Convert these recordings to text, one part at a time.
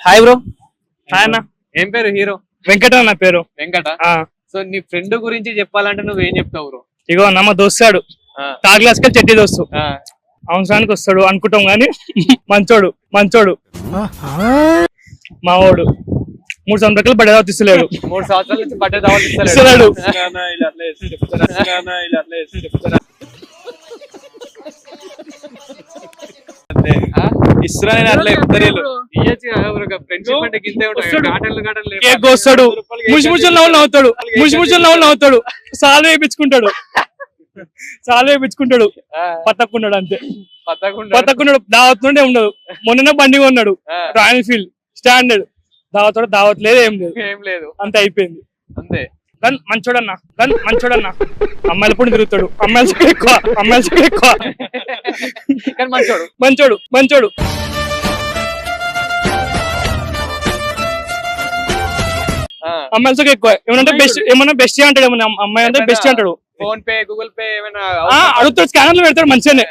Hi bro hi అన్న. ఏం పేరు? హీరో వెంకట అన్న పేరు. వెంకట? ఆ. సో నీ ఫ్రెండ్ గురించి చెప్పాలంటే నువ్వేం చెప్తావు బ్రో ఇగో అన్న మా దోస్తాడు ఆ, థర్డ్ క్లాస్కి చెట్టి దోస్తు. ఆ, అవసరానికి వస్తాడు అనుకుంటాం గాని మంచోడు మంచోడు. మావాడు. మూడు సంవత్సరాలు బడ్డ తీస్తలేడు. మూడు సంవత్సరాల నుంచి దావాలి ఇస్తలేడు ఇస్తున్నాను అట్లా చెప్తారు వీళ్ళు. ఫ్రెండ్షిప్ అంటే గింతే ఉంటాయి వస్తాడు. గాటలు గాటలు లేవు. కేక్ కోస్తాడు ముసి ముసి నవ్వులు నవ్వుతాడు. ముసి నవ్వులు నవ్వుతాడు. సాలు వేయించుకుంటాడు. సాలు వేయించుకుంటాడు. ఆ, పత్తక్కున్నాడు అంతే. పద్దకుండా పత్తక్కున్నాడు దావత్ నుండే ఉండదు మొన్న బండి కొన్నాడు. Royal field standard. దావత్ దావత్ లేదు ఏం లేదు. ఏం లేదు. అంతే అయిపోయింది. అంతే. కానీ మంచోడన్నా కానీ మంచోడన్నా. అమ్మాయిల పొడి తిరుగుతాడు. అమ్మాయిల సైడ్ ఎక్కువ అమ్మాయిల సైడ్ ఎక్కువ. మంచోడు. మంచోడు మంచోడు. అమ్మాయిల సైడ్ ఎక్కువ. ఏమన్నా బెస్ట్ ఏమన్నా బెస్ట్ అంటాడు ఏమన్నా? అమ్మాయి అంటే బెస్ట్ అంటాడు. ఫోన్ పే గూగుల్ పే ఏమైనా అడుగుతాడు స్కానర్లు పెడతాడు మంచిగానే.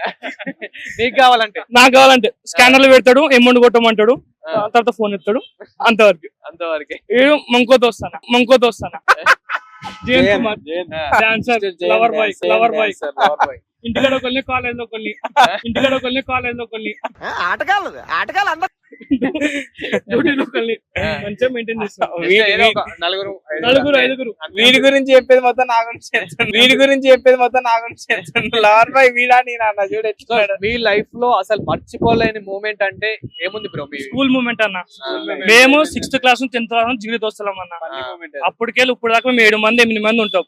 నీకు కావాలంటే. నాకు కావాలంటే. స్కానర్లు పెడతాడు అమౌంట్ కొట్టమంటాడు. తర్వాత ఫోన్ ఎత్తాడు. అంతవరకు. అంతవరకే. మంకోతో వస్తాను? మంకోతో వస్తాను? జయంత్ కుమార్. ఆ, dancer Jain lover boy lover boy dancer, lover boy. ఇంటికాడ కొన్ని కాలేజ్లో కొన్ని ఇంటికాడ కొన్ని కాలేజ్లో కొన్ని ఆటగాళ్ళు ఆటగాళ్ళు అందరూ మంచిగా మెయింటైన్ చేస్తాం. నలుగురు నలుగురు. ఐదుగురు. వీడి గురించి చెప్పేది మొత్తం నా గురించి చెప్తాను వీడి గురించి చెప్పేది మొత్తం నా గురించి చెప్తాను లవర్ బాయ్ వీడా నేను అన్న చూడు మీ లైఫ్లో అసలు మర్చిపోలేని మూమెంట్ అంటే ఏముంది బ్రో మీ స్కూల్ మూమెంట్ అన్న. మేము సిక్స్త్ క్లాస్ నుంచి టెన్త్ క్లాస్ నుంచి జీవిత వస్తున్నాం అన్న. అప్పటికెళ్ళి ఇప్పుడు దాకా మేము ఏడు మంది ఎనిమిది మంది ఉంటాం.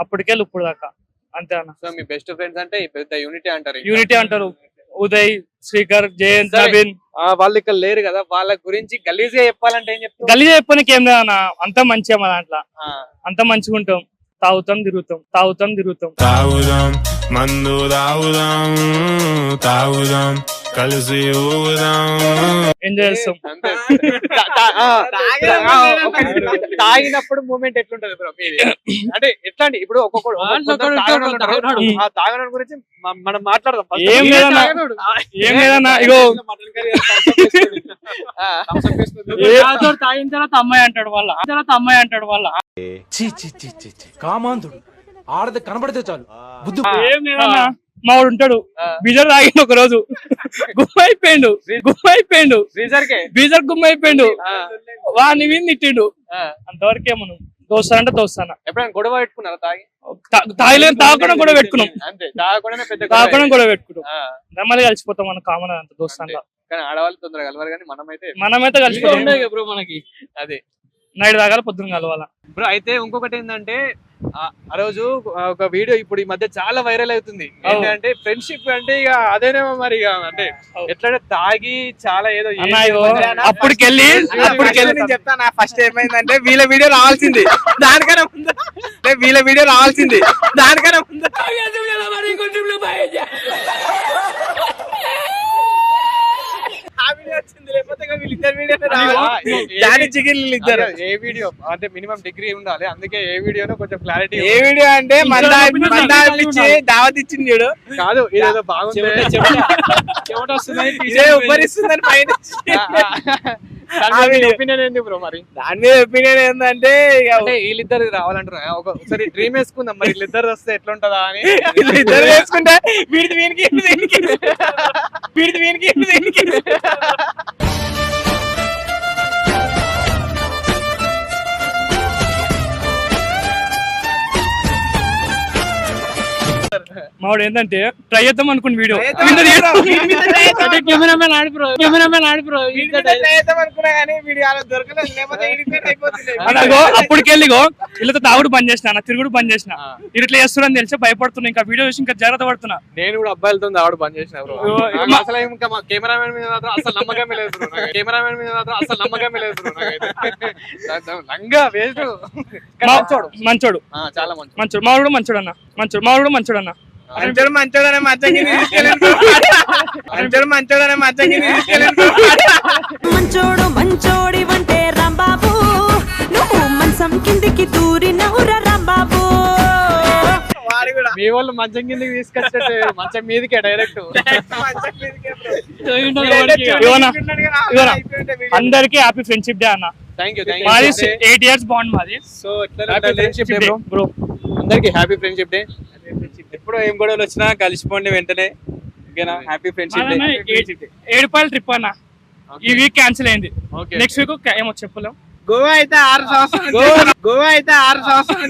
అప్పటికెళ్ళి ఇప్పుడు దాకా. అంతే అన్న. సో మీ బెస్ట్ ఫ్రెండ్స్ అంటే పెద్ద యూనిటీ అంటారు. యూనిటీ అంటారు. ఉదయ్ శ్రీకర్ జయంత్. నవీన్. ఆ, వాళ్ళు ఇక్కడ లేరు కదా వాళ్ళ గురించి గలీజ్ చెప్పాలంటే ఏం చెప్తావు? గలీజ్ చెప్పడానికి ఏం లేదు అన్న. అంతా మంచిగా మా దాంట్లో. ఆ, అంతా మంచిగా ఉంటాం. తాగుతాం తిరుగుతాం. తాగుతాం తిరుగుతాం. తాగుదాం మందు తాగుదాం తాగుదాం కలిసి ఎంజాయ్ చేస్తాం. తాగినప్పుడు మూమెంట్ ఎట్లుంటది బ్రో అంటే ఎట్లా అండి ఇప్పుడు ఒక్కొక్కడు తాగనోళ్ళ గురించి మనం మాట్లాడదాం. ఏం లేదన్నా. ఏం లేదన్నా ఇగో తాగిన తర్వాత అమ్మాయి అంటాడు వాళ్ళ. తర్వాత అమ్మాయి అంటాడు వాళ్ళ. చీ చీ చీ చీ చీ కామాంధుడు. ఆడది కనబడితే చాలు. బుద్ధి ఏం లేదన్నా. మావాడు ఉంటాడు. బీజర్ తాగిండు ఒక రోజు. గుమ్మ అయిపోయిండు గుమ్మ అయిపోయిండు బీజర్ గుమ్మ అయిపోయిండు ఆ, వాడిని విని తిట్టిండు. అంతవరకే మనం దోస్తాను అంటే దోస్తాను? ఎప్పుడైనా గొడవ పెట్టుకున్నారా తాగి? తాగలేదు తాగకుండా కూడా పెట్టుకున్నాం. అంతే గొడవ తాగకుండా. కూడా పెట్టుకున్నాం. నెమ్మది కలిసిపోతాం మన కామన్ అంత దోస్తాను కానీ ఆడవాళ్ళు తొందరగా కలవరు కానీ మనమైతే మనమైతే కలిసిపోతాం. బ్రో మనకి. అదే. నైట్ తాగాలి పొద్దున కలవాల. బ్రో అయితే ఇంకొకటి ఏంటంటే ఆ ఆ రోజు ఒక వీడియో ఇప్పుడు ఈ మధ్య చాలా వైరల్ అవుతుంది అవు. ఏంటంటే ఫ్రెండ్షిప్ అంటే ఇక అదేనేమో మరి ఇక అంటే. ఎట్లా తాగి చాలా ఏదో అప్పటికెళ్ళి అప్పటికెళ్ళి నేను చెప్తాను ఫస్ట్ ఏమైందంటే వీళ్ళ వీడియో రావాల్సింది దానికన్నా ముందు అంటే వీళ్ళ వీడియో రావాల్సింది దానికన్నా ముందు ఆ వీడియో వచ్చింది లేకపోతే ఇక వీళ్ళిద్దరు వీడియో రావాలి ఆ, ఏ- ఏ- జాని చికెన్ ఇద్దరు. ఏ వీడియో? అంటే మినిమం డిగ్రీ ఉండాలి. అందుకే ఏ వీడియోనో కొంచెం క్లారిటీ ఏ వీడియో అంటే దావత్ ఇచ్చింది చూడు. కాదు ఇదేదో బాగుంది. ఇదే ఉబ్బరిస్తుందని పైన ఆ video. ఒపీనియన్ ఏంది బ్రో మరి? దాని మీద ఒపీనియన్ ఏంటంటే ఇక అంటే వీళ్ళిద్దరు రావాలంటారు? ఒక- ఒకసారి డ్రీమ్ వేసుకుందాం. మరి వీళ్ళిద్దరు వస్తే ఎట్లుంటదా అని. ఇద్దరు వేసుకుంటే వీడిది వీనికి మావాడు ఏంటంటే ట్రై చేద్దాం అనుకున్న వీడియో కెమెరామెన్ ఆడిపోరు కెమెరామెన్ ఆడిపోరు అలాగో అప్పటికెళ్ళిగో వీళ్ళతో తాగుడు బంద్ చేసిన నా తిరుగుడు బంద్ చేసిన. ఇట్లా చేస్తున్నారని తెలిసి భయపడుతున్నా. ఇంకా వీడియో చూసి ఇంకా జాగ్రత్త పడుతున్నా. నేను కూడా అబ్బాయిలతో ఆవిడ పని చేసిన మా- అసలు ఇంకా మా కెమెరామెన్ మీద అసలు నమ్మకమే లేదు. కెమెరామెన్ మీద అసలు నమ్మకమే లేదు బ్రో నాకైతే. నాకు లంగా వేస్ట్ మా- మంచోడు. మంచోడు. ఆ, చాలా మంచి మంచోడు. మావాడు కూడా మంచోడు అన్న. మంచోడు. మావాడు కూడా మంచోడు అన్న. మంచోడు మంచోడనే మచ్చకి మంచోడు మంచోడనే మచ్చకి మంచోడు మంచోడి వంటే రాంబాబు. నువ్వు మంచం కిందికి దూరి నవ్వుర రాంబాబు మీ వాళ్ళు మంచం కిందకి తీసుకొచ్చేట్టు మంచం మీదకే డైరెక్ట్? అందరికి హ్యాపీ ఫ్రెండ్షిప్ డే అన్న. థ్యాంక్ యూ మాది ఎయిట్ ఇయర్స్ బాండ్ మాది. So friendship day bro bro అందరికి హ్యాపీ ఫ్రెండ్షిప్ డే ఎప్పుడు ఏం గొడవలు వచ్చినా కలిసిపోండి వెంటనే. ఓకేనా? హ్యాపీ ఫ్రెండ్షిప్ డే ఏడు పాయలు ట్రిప్ అన్న. ఈ వీక్ క్యాన్సిల్ అయింది. ఓకే. నెక్స్ట్ వీక్ ఏమో చెప్పలేం. గోవా అయితే ఆరు సంవత్సరాలు గోవా. అయితే ఆరు సంవత్సరాలు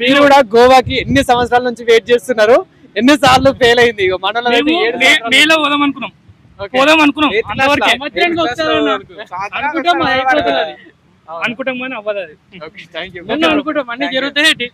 మీరు కూడా గోవాకి ఎన్ని సంవత్సరాల నుంచి వెయిట్ చేస్తున్నారు. ఎన్ని సార్లు ఫెయిల్ అయింది మనలో. మేలో పోదాం అనుకున్నాం. పోదాం అనుకున్నాం అనుకుంటాం కానీ అవ్వదు అది. అనుకుంటాం అన్ని జరుగుతాయి